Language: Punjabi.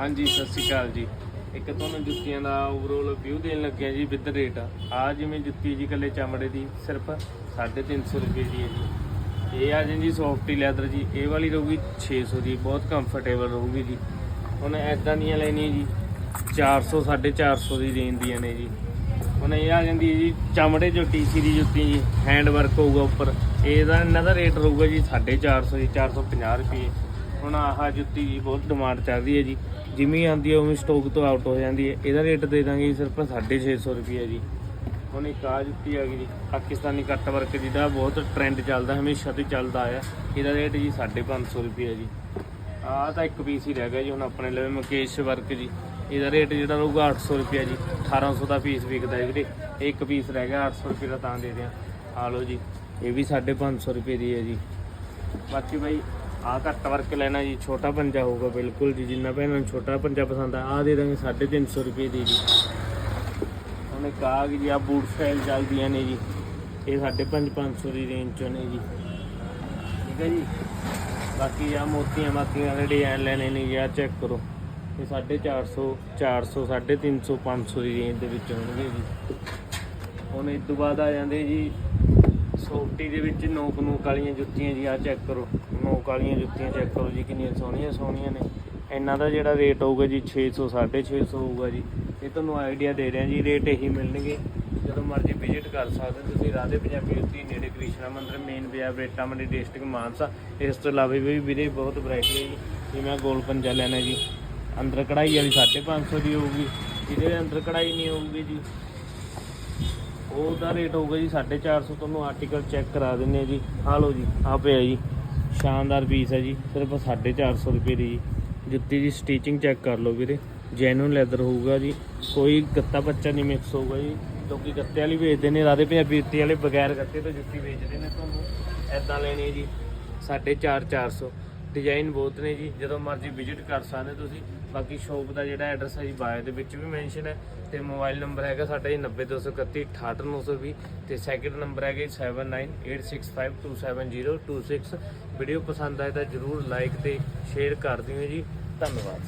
ਹਾਂਜੀ, ਸਤਿ ਸ਼੍ਰੀ ਅਕਾਲ ਜੀ। ਇੱਕ ਤੁਹਾਨੂੰ ਜੁੱਤੀਆਂ ਦਾ ਓਵਰਆਲ ਵਿਊ ਦੇਣ ਲੱਗਿਆ ਜੀ ਵਿਦ ਰੇਟ ਆ ਜਿਵੇਂ ਜੁੱਤੀ ਜੀ ਕੱਲੇ ਚਮੜੇ ਦੀ, ਸਿਰਫ 350 ਰੁਪਏ ਦੀ ਹੈ ਜੀ। ਇਹ ਆ ਜੀ ਸੌਫਟੀ ਲੈਦਰ ਜੀ। ਇਹ ਵਾਲੀ ਰਹੂਗੀ 600 ਦੀ, ਬਹੁਤ ਕੰਫਰਟੇਬਲ ਰਹੂਗੀ ਜੀ। ਹੁਣ ਐਦਾਂ ਦੀਆਂ ਲੈਣੀਆਂ ਜੀ 400 450 ਦੀ ਰੇਂਜ ਦੀਆਂ ਨੇ ਜੀ। ਹੁਣ ਇਹ ਆ ਜਾਂਦੀ ਹੈ ਜੀ, ਚਮੜੇ ਜੋ ਟੀਸੀ ਦੀ ਜੁੱਤੀ ਜੀ ਹੈਂਡ ਵਰਕ ਹੋਊਗਾ ਉੱਪਰ। ਇਹਦਾ ਇਹਨਾਂ ਦਾ ਰੇਟ ਰਹੂਗਾ ਜੀ 450 ਜੀ 450 ਰੁਪਏ। ਹੁਣ ਆਹ ਜੁੱਤੀ ਜੀ ਬਹੁਤ ਡਿਮਾਂਡ ਚੱਲਦੀ ਹੈ ਜੀ। ਜਿਵੇਂ ਆਉਂਦੀ ਹੈ, ਉਵੇਂ ਸਟਾਕ ਤੋਂ ਆਊਟ ਹੋ ਜਾਂਦੀ ਹੈ। ਇਹਦਾ ਰੇਟ ਦੇ ਦਾਂਗੇ ਜੀ, ਸਿਰਫ 650 ਰੁਪਏ ਜੀ। ਹੁਣ ਇੱਕ ਆ ਜੁੱਤੀ ਆ ਗਈ ਜੀ, ਪਾਕਿਸਤਾਨੀ ਕੱਟ ਵਰਕ ਜਿਹਦਾ ਬਹੁਤ ਟ੍ਰੈਂਡ ਚੱਲਦਾ, ਹਮੇਸ਼ਾ ਤੋਂ ਚੱਲਦਾ ਆਇਆ। ਇਹਦਾ ਰੇਟ ਜੀ 550 ਰੁਪਏ ਜੀ। ਆਹ ਤਾਂ ਇੱਕ ਪੀਸ ਹੀ ਰਹਿ ਗਿਆ ਜੀ, ਹੁਣ ਆਪਣੇ ਲਵੇ ਮੁਕੇਸ਼ ਵਰਕ ਜੀ। ਇਹਦਾ ਰੇਟ ਜਿਹੜਾ ਰਹੂਗਾ 800 ਰੁਪਏ ਜੀ। 1800 ਦਾ ਪੀਸ ਵਿਕਦਾ ਹੈ ਵੀਰੇ। ਇੱਕ ਪੀਸ ਰਹਿ ਗਿਆ 800 ਰੁਪਏ ਦਾ ਤਾਂ ਦੇ ਦਿਆਂ। ਆ ਲਓ ਜੀ, ਇਹ ਵੀ 550 ਰੁਪਏ ਦੀ ਹੈ ਜੀ। ਬਾਕੀ ਬਾਈ ਆਹ ਘੱਟ ਵਰਕ ਲੈਣਾ ਜੀ, ਛੋਟਾ ਪੰਜਾ ਹੋਊਗਾ ਬਿਲਕੁਲ ਜੀ, ਜਿੰਨਾ ਭੈਣਾਂ ਨੂੰ ਛੋਟਾ ਪੰਜਾ ਪਸੰਦ ਆ, ਆਹ ਦੇ ਦਾਂਗੇ 350 ਰੁਪਏ ਦੀ ਜੀ। ਉਹਨੇ ਇੱਕ ਕਿ ਜੀ ਆ ਬੂਟ ਸਟਾਈਲ ਚੱਲਦੀਆਂ ਨੇ ਜੀ, ਇਹ 550 ਦੀ ਰੇਂਜ ਚੋਂ ਨੇ ਜੀ। ਠੀਕ ਹੈ ਜੀ? ਬਾਕੀ ਆ ਮੋਤੀਆਂ ਮਾਤੀਆਂ ਦੇ ਡਿਜ਼ਾਈਨ ਲੈਣੇ ਨੇ ਜੀ ਆ ਚੈੱਕ ਕਰੋ। ਇਹ 450 400 350 500 ਦੀ ਰੇਂਜ ਦੇ ਵਿੱਚ ਹੋਣਗੇ ਜੀ। ਹੁਣ ਇਸ ਤੋਂ ਬਾਅਦ ਆ ਜਾਂਦੇ ਜੀ ਸੋਫਟੀ ਦੇ ਵਿੱਚ ਨੋਕ ਨੂਕ ਵਾਲੀਆਂ ਜੁੱਤੀਆਂ ਜੀ ਆ ਚੈੱਕ ਕਰੋ। ਨੋਕ ਵਾਲੀਆਂ ਜੁੱਤੀਆਂ ਚੈੱਕ ਕਰੋ ਜੀ, ਕਿੰਨੀਆਂ ਸੋਹਣੀਆਂ ਸੋਹਣੀਆਂ ਨੇ। ਇਹਨਾਂ ਦਾ ਜਿਹੜਾ ਰੇਟ ਹੋਊਗਾ ਜੀ 600 650 ਹੋਊਗਾ ਜੀ। ਇਹ ਤੁਹਾਨੂੰ ਆਈਡੀਆ ਦੇ ਰਿਹਾ ਜੀ ਰੇਟ ਇਹੀ ਮਿਲਣਗੇ। ਜਦੋਂ ਮਰਜ਼ੀ ਵਿਜ਼ਿਟ ਕਰ ਸਕਦੇ ਹੋ ਤੁਸੀਂ, ਰਾਧੇ ਪੰਜਾਬੀ ਜੁੱਤੀ, ਨੇੜੇ ਕ੍ਰਿਸ਼ਨਾ ਮੰਦਿਰ ਮੇਨ ਬਾਜ਼ਾਰ ਰੇਟਾ ਮੰਡੀ ਡਿਸਟ੍ਰਿਕਟ ਮਾਨਸਾ। ਇਸ ਤੋਂ ਇਲਾਵਾ ਵੀ ਵੀਰੇ ਬਹੁਤ ਵੈਰਾਈਟੀ ਹੈ ਜੀ। ਜਿਵੇਂ ਗੋਲ ਪੰਜਾ ਲੈਣਾ ਜੀ। ਅੰਦਰ ਕਢਾਈ ਵਾਲੀ 550 ਦੀ ਹੋਊਗੀ। ਜਿਹਦੇ ਅੰਦਰ ਕਢਾਈ ਨਹੀਂ ਹੋਊਗੀ ਜੀ। ਉਹਦਾ ਰੇਟ ਹੋਊਗਾ ਜੀ 450 ਤੁਹਾਨੂੰ ਆਰਟੀਕਲ ਚੈੱਕ ਕਰਾ ਦਿੰਨੇ ਆ ਜੀ। ਆ ਲਓ ਜੀ ਆ ਪਿਆ ਜੀ। ਸ਼ਾਨਦਾਰ ਪੀਸ ਹੈ ਜੀ, ਸਿਰਫ 450 ਰੁਪਏ ਦੀ ਜੀ। ਜੁੱਤੀ ਦੀ ਸਟਿਚਿੰਗ ਚੈੱਕ ਕਰ ਲਓ ਵੀਰੇ। ਜੈਨੂਨ ਲੈਦਰ ਹੋਊਗਾ ਜੀ। ਕੋਈ ਗੱਤਾ ਬੱਚਾ ਨਹੀਂ ਮਿਕਸ ਹੋਊਗਾ ਜੀ। ਕਿਉਂਕਿ ਗੱਤੇ ਵਾਲੀ ਵੇਚਦੇ ਨੇ ਰਾਦੇ ਪੰਜਾਬੀ ਜੁੱਤੀ ਵਾਲੇ ਬਗੈਰ ਗੱਤੇ ਤੋਂ ਜੁੱਤੀ ਵੇਚਦੇ ਨੇ ਤੁਹਾਨੂੰ। ਐਦਾਂ ਲੈਣੀ ਹੈ ਜੀ 450 400 ਡਿਜ਼ਾਈਨ ਬਹੁਤ ਨੇ ਜੀ, ਜਦੋਂ ਮਰਜ਼ੀ ਵਿਜ਼ਿਟ ਕਰ ਸਕਦੇ ਤੁਸੀਂ। ਬਾਕੀ ਸ਼ੋਪ ਦਾ ਜਿਹੜਾ ਐਡਰੈਸ ਹੈ ਜੀ ਬਾਇਓ ਦੇ ਵਿੱਚ ਵੀ ਮੈਂਸ਼ਨ ਹੈ ਤੇ ਮੋਬਾਈਲ ਨੰਬਰ ਹੈਗਾ ਸਾਡਾ ਜੀ 90231 68920 ਤੇ ਸੈਕਿੰਡ ਨੰਬਰ ਹੈਗਾ ਜੀ 7986527026 ਵੀਡੀਓ ਪਸੰਦ ਆਏ ਤਾਂ ਜਰੂਰ ਲਾਈਕ ਤੇ ਸ਼ੇਅਰ ਕਰ ਦਿਓ ਜੀ। ਧੰਨਵਾਦ।